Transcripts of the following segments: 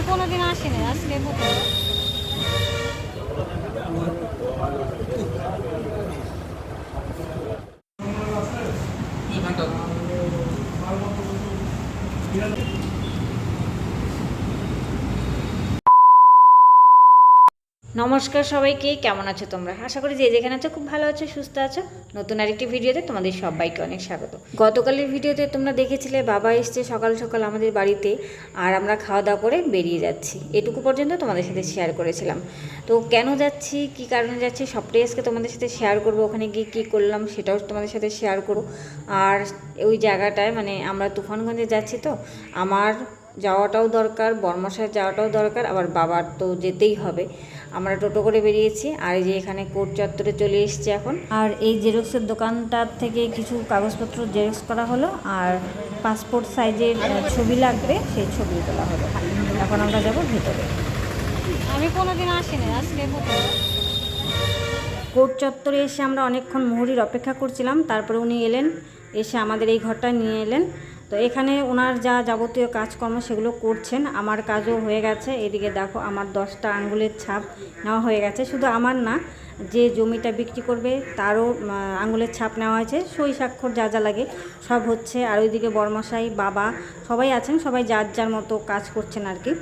আমি কোনোদিন আসিনি আজকে নমস্কার সবাইকে, কেমন আছো তোমরা? আশা করি যে যেখানে আছো খুব ভালো আছো, সুস্থ আছো। নতুন আরেকটি ভিডিওতে তোমাদের সবাইকে অনেক স্বাগত। গতকালের ভিডিওতে তোমরা দেখেছিলে, বাবা এসছে সকাল সকাল আমাদের বাড়িতে আর আমরা খাওয়া দাওয়া করে বেরিয়ে যাচ্ছি। এটুকু পর্যন্ত তোমাদের সাথে শেয়ার করেছিলাম। তো কেন যাচ্ছি, কি কারণে যাচ্ছি, সবটাই আজকে তোমাদের সাথে শেয়ার করব, ওখানে গিয়ে কী করলাম সেটাও তোমাদের সাথে শেয়ার করো আর ওই জায়গাটায় মানে আমরা তুফানগঞ্জে যাচ্ছি তো, আমার যাওয়াটাও দরকার বর্মশায় যাওয়াটাও দরকার আবার বাবার তো যেতেই হবে। আমরা টোটো করে বেরিয়েছি আর এই যে এখানে কোর্ট চত্বরে চলে এসেছি এখন। আর এই জেরক্সের দোকানটার থেকে কিছু কাগজপত্র জেরক্স করা হলো আর পাসপোর্ট সাইজের ছবি লাগবে সেই ছবি তোলা হলো। এখন আমরা যাব ভেতরে। আমি কোনোদিন আসিনি আজকে প্রথম কোর্ট চত্বরে এসে আমরা অনেকক্ষণ মুহুরির অপেক্ষা করছিলাম তারপরে উনি এলেন এসে আমাদের এই ঘরটা নিয়ে এলেন। তো এখানে ওনার যা যাবতীয় কাজকর্ম সেগুলো করছেন আমার কাজও হয়ে গেছে। এদিকে দেখো আমার দশটা আঙ্গুলের ছাপ নেওয়া হয়ে গেছে। শুধু আমার না যে জমিটা বিক্রি করবে তারও আহ, আঙ্গুলের ছাপ নেওয়া হয়েছে। সই স্বাক্ষর যা যা লাগে সব হচ্ছে। আর ওইদিকে বর্মশাই বাবা সবাই আছেন সবাই যার যার মতো কাজ করছেন আর কি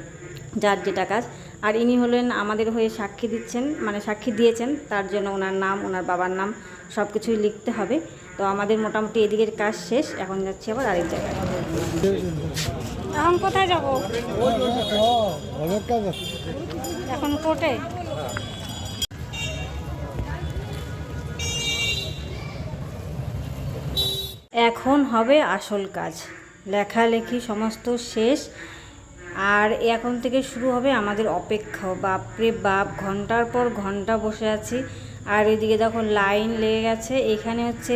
যার যেটা কাজ। আর ইনি হলেন আমাদের হয়ে সাক্ষী দিচ্ছেন মানে সাক্ষী দিয়েছেন তার জন্য ওনার নাম ওনার বাবার নাম সব কিছুই লিখতে হবে। তো আমাদের মোটামুটি এদিকের কাজ শেষ এখন যাচ্ছি আবার আরেক জায়গায়। এখন কোথায় যাব? এখন কোর্টে? এখন হবে আসল কাজ। লেখালেখি সমস্ত শেষ আর এখন থেকে শুরু হবে আমাদের অপেক্ষা। বাপরে বাপ ঘণ্টার পর ঘণ্টা বসে আছি। আর এদিকে দেখো লাইন লেগে গেছে। এখানে হচ্ছে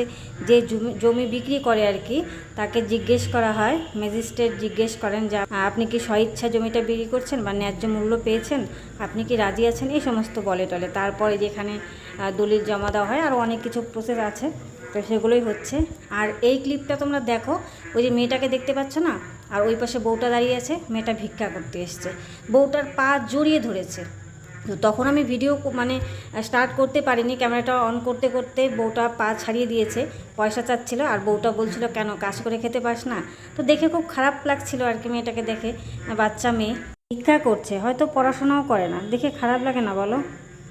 যে জমি বিক্রি করে আর কি, তাকে জিজ্ঞেস করা হয়, ম্যাজিস্ট্রেট জিজ্ঞেস করেন যে, আপনি কি স্বইচ্ছা জমিটা বিক্রি করছেন বা ন্যায্য মূল্য পেয়েছেন? আপনি কি রাজি আছেন? এই সমস্ত বলে টলে। তারপরে যেখানে দলিল জমা দেওয়া হয়, আর অনেক কিছু প্রসেস আছে। তো সেগুলোই হচ্ছে। আর এই ক্লিপটা তোমরা দেখো, ওই যে মেয়েটাকে দেখতে পাচ্ছ না? আর ওই পাশে বউটা দাঁড়িয়ে আছে, মেয়েটা ভিক্ষা করতে এসছে। বউটার পা জড়িয়ে ধরেছে। তো তখন আমি ভিডিও মানে স্টার্ট করতে পারিনি। ক্যামেরাটা অন করতে করতে বউটা পা ছাড়িয়ে দিয়েছে। পয়সা চাচ্ছিল আর বউটা বলছিল, কেন, কাজ করে খেতে পাস না? তো দেখে খুব খারাপ লাগছিল আর কি মেয়েটাকে দেখে বাচ্চা মেয়ে। ভিক্ষা করছে, হয়তো পড়াশোনাও করে না। দেখে খারাপ লাগে না, বলো?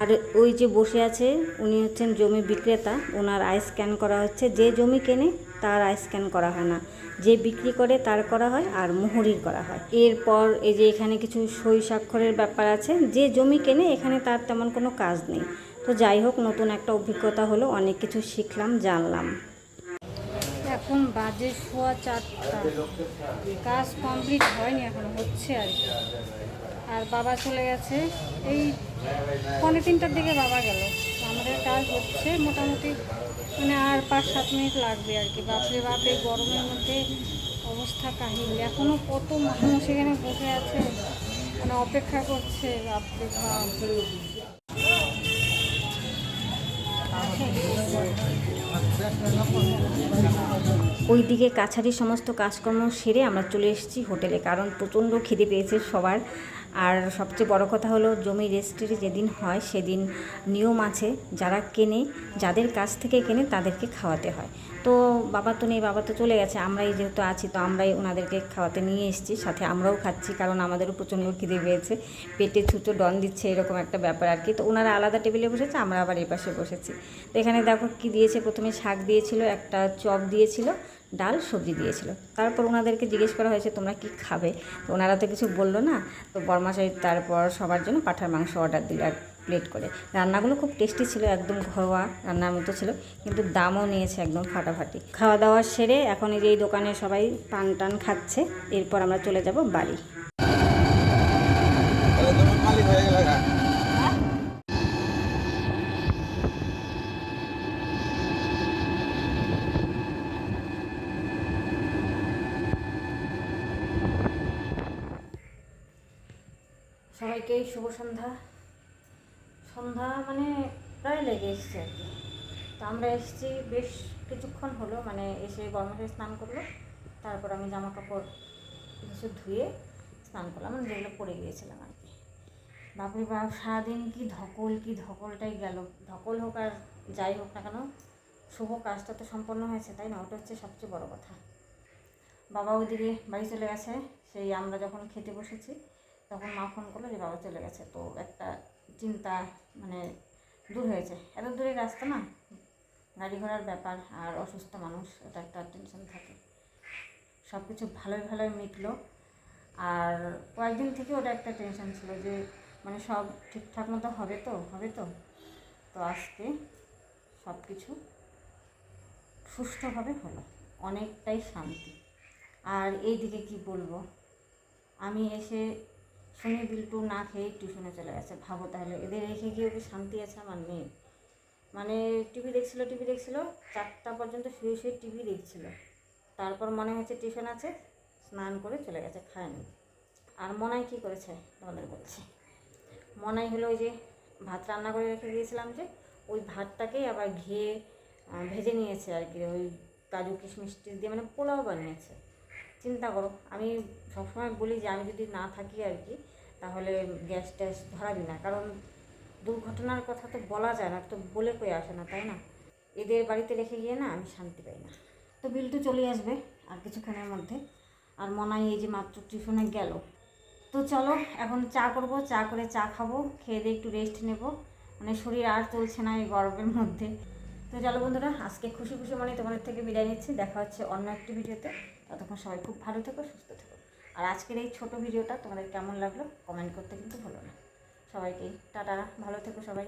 আর ওই যে বসে আছে, উনি হচ্ছেন জমি বিক্রেতা। ওনার আই স্ক্যান করা হচ্ছে। যে জমি কেনে তার আই স্ক্যান করা হয় না। যে বিক্রি করে তার করা হয় আর মুহুরির করা হয়। এরপর এই যে এখানে কিছু সই স্বাক্ষরের ব্যাপার আছে, যে জমি কেনে এখানে তার তেমন কোনো কাজ নেই। তো যাই হোক, নতুন একটা অভিজ্ঞতা হলো, অনেক কিছু শিখলাম, জানলাম। এখন বাজে শোয়া চারটা। কাজ কমপ্লিট হয়নি এখন, হচ্ছে আর কি। আর বাবা চলে গেছে। এই পৌনে তিনটার দিকে বাবা গেল। আমাদের কাজ হচ্ছে মোটামুটি আর পাঁচ সাত মিনিট লাগবে আর কি। বাপরে বাপরে গরমের মধ্যে অবস্থা কাহিল। এখনও কত মানুষ এখানে বসে আছে মানে অপেক্ষা করছে, বাপরে বাপ। ওইদিকে কাছারি সমস্ত কাজকর্ম সেরে আমরা চলে এসেছি হোটেলে, কারণ প্রচণ্ড খিদে পেয়েছে সবার। আর সবচেয়ে বড় কথা হলো, জমি রেজিস্ট্রি যেদিন হয় সেদিন নিয়ম আছে, যারা কেনে, যাদের কাছ থেকে কেনে তাদেরকে খাওয়াতে হয়। তো বাবা তো নেই, বাবা তো চলে গেছে। আমরাই যেহেতু আছি, তো আমরাই ওনাদেরকে খাওয়াতে নিয়ে এসেছি, সাথে আমরাও খাচ্ছি, কারণ আমাদেরও প্রচণ্ড খিদে পেয়েছে। পেটে ছুতো ডন দিচ্ছে, এরকম একটা ব্যাপার আর কি। তো ওনারা আলাদা টেবিলে বসেছে, আমরা আবার এই পাশে বসেছি। তো এখানে দেখো কি দিয়েছে, প্রথমে শাক দিয়েছিল, একটা চপ দিয়েছিল, ডাল, সবজি দিয়েছিল। তারপর ওনাদেরকে জিজ্ঞেস করা হয়েছে, তোমরা কি খাবে? তো ওনারা তো কিছু বলল না। তো বর্মাশাই তারপর সবার জন্য পাঠার মাংস অর্ডার দিল প্লেট করে। রান্নাগুলো খুব টেস্টি ছিল, একদম ঘরোয়া রান্নার মতো ছিল, কিন্তু দামও নিয়েছে একদম ফাটাফাটি। খাওয়া দাওয়া সেরে এখন এই যে এই দোকানে সবাই পান টান খাচ্ছে, এরপর আমরা চলে যাব বাড়ি। সবাইকে শুভ সন্ধ্যা। সন্ধ্যা মানে প্রায় লেগে এসছে আর কি। তো আমরা এসেছি, বেশ কিছুক্ষণ হলো মানে এসে গরমে স্নান করল। তারপর আমি জামা কাপড় কিছু ধুয়ে স্নান করলাম মানে যেগুলো পড়ে গিয়েছিলাম আর কি। বাপরে বাপ, সারাদিন কি ধকল, কি ধকলটাই গেল। ধকল হোক আর যাই হোক না কেন, শুভ কাজটা তো সম্পন্ন হয়েছে, তাই না? ওটা হচ্ছে সবচেয়ে বড় কথা। বাবা ওইদিকে বাড়ি চলে গেছে, সেই আমরা যখন খেতে বসেছি, তখন মা ফোন করল যে বাবা চলে গেছে। তো একটা চিন্তা মানে দূর হয়েছে এত দূরের রাস্তা না, গাড়ি ঘোড়ার ব্যাপার আর অসুস্থ মানুষ ওটা একটা টেনশন থাকে। সব কিছু ভালোই ভালোই মিটলো। আর কয়েকদিন থেকে ওটা একটা টেনশন ছিল যে মানে সব ঠিকঠাক মতো হবে তো হবে তো। তো আজকে সব কিছু সুষ্ঠুভাবে হলো, অনেকটাই শান্তি। আর এইদিকে কি বলব? আমি এসে শুনে বিল্টু না খেয়ে টিউশনে চলে গেছে। ভাবো তাহলে, এদের রেখে গিয়ে কি শান্তি আছে আমার মেয়ে মানে টিভি দেখছিল টিভি দেখছিল, চারটা পর্যন্ত শুয়ে শুয়ে টিভি দেখছিল। তারপর মনে হয়েছে টিউশন আছে, স্নান করে চলে গেছে, খায়নি। আর মনাই কী করেছে? তোমাদের বলছি। মনাই হলো ওই যে ভাত রান্না করে রেখে দিয়েছিলাম যে, ওই ভাতটাকেই আবার ঘিয়ে ভেজে নিয়েছে আর কি, ওই কাজু কিশমিশ দিয়ে মানে পোলাও বানিয়েছে। চিন্তা করো, আমি সবসময় বলি যে আমি যদি না থাকি আর কি, তাহলে গ্যাস ট্যাস ধরাবি না। কারণ দুর্ঘটনার কথা তো বলা যায় না, তো বলে কই আসে না, তাই না? এদের বাড়িতে রেখে গিয়ে না আমি শান্তি পাই না। তো বিল্টু চলে আসবে আর কিছুক্ষণের মধ্যে। আর মনাই এই যে মাত্র টিউশনে গেল। তো চলো, এখন চা করব, চা করে চা খাব, খেয়ে দিয়ে একটু রেস্ট নেব। মানে শরীর আর চলছে না এই গরমের মধ্যে। তো চলো বন্ধুরা, আজকে খুশি খুশি মনে তোমাদের থেকে বিদায় নিচ্ছি। দেখা হচ্ছে অন্য একটি ভিডিওতে। ততক্ষণ সবাই খুব ভালো থেকো, সুস্থ থেকো। আর আজকের এই ছোট ভিডিওটা তোমাদের কেমন লাগল কমেন্ট করতে কিন্তু ভালো না। সবাইকে টাটা, ভালো থেকো সবাই।